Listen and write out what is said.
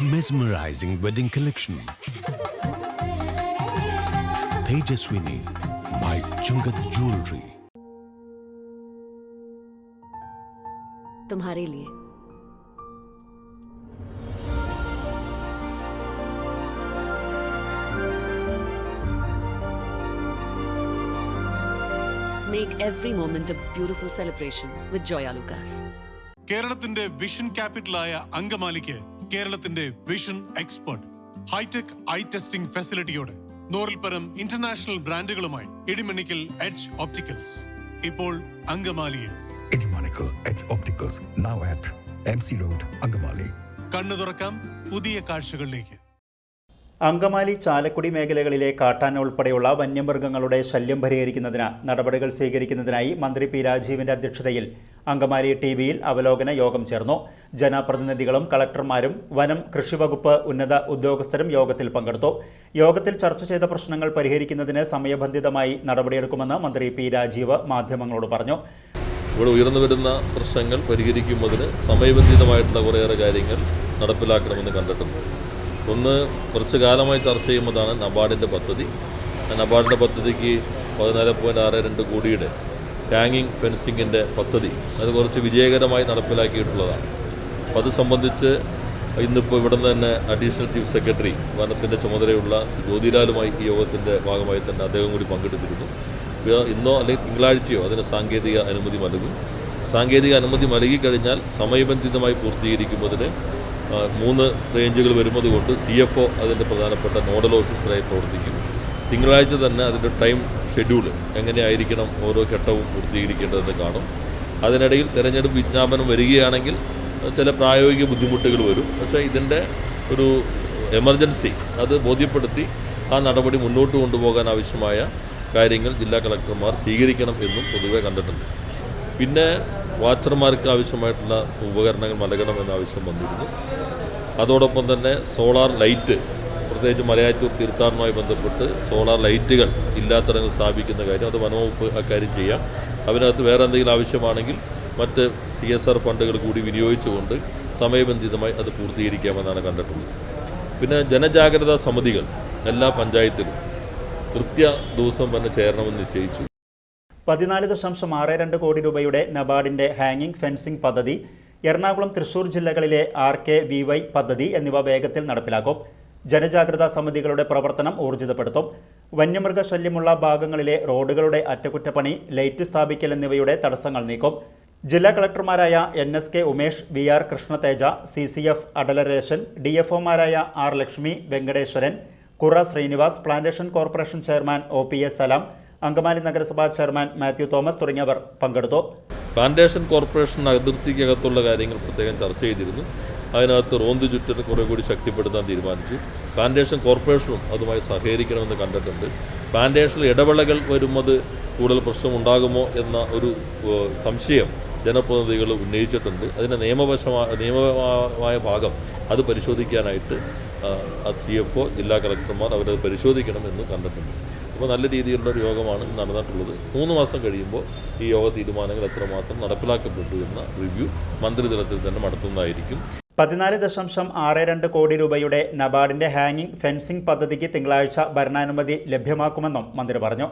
Mesmerizing wedding collection. Tejaswini by Chungat Jewelry. तुम्हारे लिए Make every moment a beautiful celebration with Joya Lucas. കേരളത്തിന്റെ vision ക്യാപിറ്റലായ അങ്കമാലിക്ക് കേരളത്തിന്റെ vision expert hitech eye testing ഫെസിലിറ്റിയോടെ നൂറിൽ പരം ഇന്റർനാഷണൽ ബ്രാൻഡുകളുമായി ഇടിമണിക്കൽ എഡ്ജ് ഓപ്റ്റിക്കൽസ് ഇപ്പോൾ അങ്കമാലിയിൽ. Idimonical Edge Opticals, now at MC road Angamaly. കണ്ണു തുറക്കാം പുതിയ കാഴ്ചകളിലേക്ക്. അങ്കമാലി ചാലക്കുടി മേഖലകളിലെ കാട്ടാന ഉൾപ്പെടെയുള്ള വന്യമൃഗങ്ങളുടെ ശല്യം പരിഹരിക്കുന്നതിന് നടപടികൾ സ്വീകരിക്കുന്നതിനായി മന്ത്രി പി രാജീവിന്റെ അധ്യക്ഷതയിൽ അങ്കമാലി ടി വിയിൽ അവലോകന യോഗം ചേർന്നു. ജനപ്രതിനിധികളും കളക്ടർമാരും വനം കൃഷിവകുപ്പ് ഉന്നത ഉദ്യോഗസ്ഥരും യോഗത്തിൽ പങ്കെടുത്തു. യോഗത്തിൽ ചർച്ച ചെയ്ത പ്രശ്നങ്ങൾ പരിഹരിക്കുന്നതിന് സമയബന്ധിതമായി നടപടിയെടുക്കുമെന്ന് മന്ത്രി പി രാജീവ് മാധ്യമങ്ങളോട് പറഞ്ഞു. ഇവിടെ ഉയർന്നു വരുന്ന പ്രശ്നങ്ങൾ പരിഹരിക്കുന്നതിന് സമയബന്ധിതമായിട്ടുള്ള കുറേയേറെ കാര്യങ്ങൾ നടപ്പിലാക്കണമെന്ന് കണ്ടിട്ടുണ്ട്. ഒന്ന് കുറച്ച് കാലമായി ചർച്ച ചെയ്യുന്നതാണ് നബാർഡിന്റെ പദ്ധതി. നബാർഡിന്റെ പദ്ധതിക്ക് പതിനാല് പോയിന്റ് ആറ് രണ്ട് കോടിയുടെ ടാങ്ങിങ് ഫെൻസിങ്ങിന്റെ പദ്ധതി. അത് കുറച്ച് വിജയകരമായി നടപ്പിലാക്കിയിട്ടുള്ളതാണ്. അപ്പോൾ അത് സംബന്ധിച്ച് ഇന്നിപ്പോൾ ഇവിടെ തന്നെ അഡീഷണൽ ചീഫ് സെക്രട്ടറി വനത്തിന്റെ ചുമതലയുള്ള ജ്യോതിലാലുമായി ഈ യോഗത്തിന്റെ ഭാഗമായി തന്നെ അദ്ദേഹം കൂടി പങ്കെടുത്തിരുന്നു. ഇന്നോ അല്ലെങ്കിൽ തിങ്കളാഴ്ചയോ അതിന് സാങ്കേതിക അനുമതി നൽകും. സാങ്കേതിക അനുമതി നൽകിക്കഴിഞ്ഞാൽ സമയബന്ധിതമായി പൂർത്തീകരിക്കുന്നതിന് ആ, മൂന്ന് റേഞ്ചുകൾ വരുന്നത് കൊണ്ട് സി എഫ് ഒ അതിന്റെ പ്രധാനപ്പെട്ട നോഡൽ ഓഫീസറായി പ്രവർത്തിക്കും തിങ്കളാഴ്ച തന്നെ അതിന്റെ ടൈം ഷെഡ്യൂൾ എങ്ങനെയായിരിക്കണം ഓരോ ഘട്ടവും പൂർത്തീകരിക്കേണ്ടതെന്ന് കാണും. അതിനിടയിൽ തെരഞ്ഞെടുപ്പ് വിജ്ഞാപനം വരികയാണെങ്കിൽ ചില പ്രായോഗിക ബുദ്ധിമുട്ടുകൾ വരും. പക്ഷേ ഇതിന്റെ ഒരു എമർജൻസി അത് ബോധ്യപ്പെടുത്തി ആ നടപടി മുന്നോട്ട് കൊണ്ടുപോകാൻ ആവശ്യമായ കാര്യങ്ങൾ ജില്ലാ കളക്ടർമാർ സ്വീകരിക്കണം എന്നും പൊതുവെ കണ്ടിട്ടുണ്ട്. പിന്നെ വാച്ചർമാർക്ക് ആവശ്യമായിട്ടുള്ള ഉപകരണങ്ങൾ നൽകണമെന്ന ആവശ്യം വന്നിരുന്നു. അതോടൊപ്പം തന്നെ സോളാർ ലൈറ്റ് പ്രത്യേകിച്ച് മലയാറ്റൂർ തീർത്ഥാടനവുമായി ബന്ധപ്പെട്ട് സോളാർ ലൈറ്റുകൾ ഇല്ലാത്തിടങ്ങൾ സ്ഥാപിക്കുന്ന കാര്യം അത് വനംവകുപ്പ് അക്കാര്യം ചെയ്യാം. അതിനകത്ത് വേറെ എന്തെങ്കിലും ആവശ്യമാണെങ്കിൽ മറ്റ് സി എസ് ആർ ഫണ്ടുകൾ കൂടി വിനിയോഗിച്ചുകൊണ്ട് സമയബന്ധിതമായി അത് പൂർത്തീകരിക്കാമെന്നാണ് കണ്ടിട്ടുള്ളത്. പിന്നെ ജനജാഗ്രതാ സമിതികൾ എല്ലാ പഞ്ചായത്തിലും കൃത്യ ദിവസം തന്നെ ചേരണമെന്ന് നിശ്ചയിച്ചു. പതിനാല് ദശാംശം ആറ് രണ്ട് കോടി രൂപയുടെ നബാർഡിന്റെ ഹാങ്ങിംഗ് ഫെൻസിംഗ് പദ്ധതി എറണാകുളം തൃശൂർ ജില്ലകളിലെ ആർ കെ വി വൈ പദ്ധതി എന്നിവ വേഗത്തിൽ നടപ്പിലാക്കും. ജനജാഗ്രതാ സമിതികളുടെ പ്രവർത്തനം ഊർജിതപ്പെടുത്തും. വന്യമൃഗശല്യമുള്ള ഭാഗങ്ങളിലെ റോഡുകളുടെ അറ്റകുറ്റപ്പണി ലൈറ്റ് സ്ഥാപിക്കൽ എന്നിവയുടെ തടസ്സങ്ങൾ നീക്കും. ജില്ലാ കളക്ടർമാരായ N S K Umesh V R Krishnateja C C F Adalarasan D F ഒമാരായ R Lakshmi Venkateswaran Kura Srinivas plantation corporation chairman O P S Salam Angamaly നഗരസഭാ ചെയർമാൻ മാത്യു തോമസ് തുടങ്ങിയവർ പങ്കെടുത്തു. പ്ലാന്റേഷൻ കോർപ്പറേഷൻ അതിർത്തിക്കകത്തുള്ള കാര്യങ്ങൾ പ്രത്യേകം ചർച്ച ചെയ്തിരുന്നു. അതിനകത്ത് റോന്ത് ചുറ്റിന് കുറേ കൂടി ശക്തിപ്പെടുത്താൻ തീരുമാനിച്ചു. പ്ലാന്റേഷൻ കോർപ്പറേഷനും അതുമായി സഹകരിക്കണമെന്ന് കണ്ടിട്ടുണ്ട്. പ്ലാന്റേഷനിൽ ഇടവേളകൾ വരുന്നത് കൂടുതൽ പ്രശ്നമുണ്ടാകുമോ എന്ന ഒരു സംശയം ജനപ്രതിനിധികൾ ഉന്നയിച്ചിട്ടുണ്ട്. അതിന്റെ നിയമവശമായ നിയമമായ ഭാഗം അത് പരിശോധിക്കാനായിട്ട് സി എഫ് ഒ ജില്ലാ കളക്ടർമാർ അവരത് പരിശോധിക്കണമെന്ന് കണ്ടിട്ടുണ്ട്. അപ്പോൾ നല്ല രീതിയിലുള്ള ഒരു യോഗമാണ് നടന്നിട്ടുള്ളത്. മൂന്ന് മാസം കഴിയുമ്പോൾ ഈ യോഗ തീരുമാനങ്ങൾ എത്രമാത്രം നടപ്പിലാക്കപ്പെട്ടു എന്ന റിവ്യൂ മന്ത്രിതലത്തിൽ തന്നെ നടത്തുന്നതായിരിക്കും പതിനാല് ദശാംശം ആറ് രണ്ട് കോടി രൂപയുടെ നബാർഡിന്റെ ഹാങ്ങിംഗ് ഫെൻസിംഗ് പദ്ധതിക്ക് തിങ്കളാഴ്ച ഭരണാനുമതി ലഭ്യമാക്കുമെന്നും മന്ത്രി പറഞ്ഞു.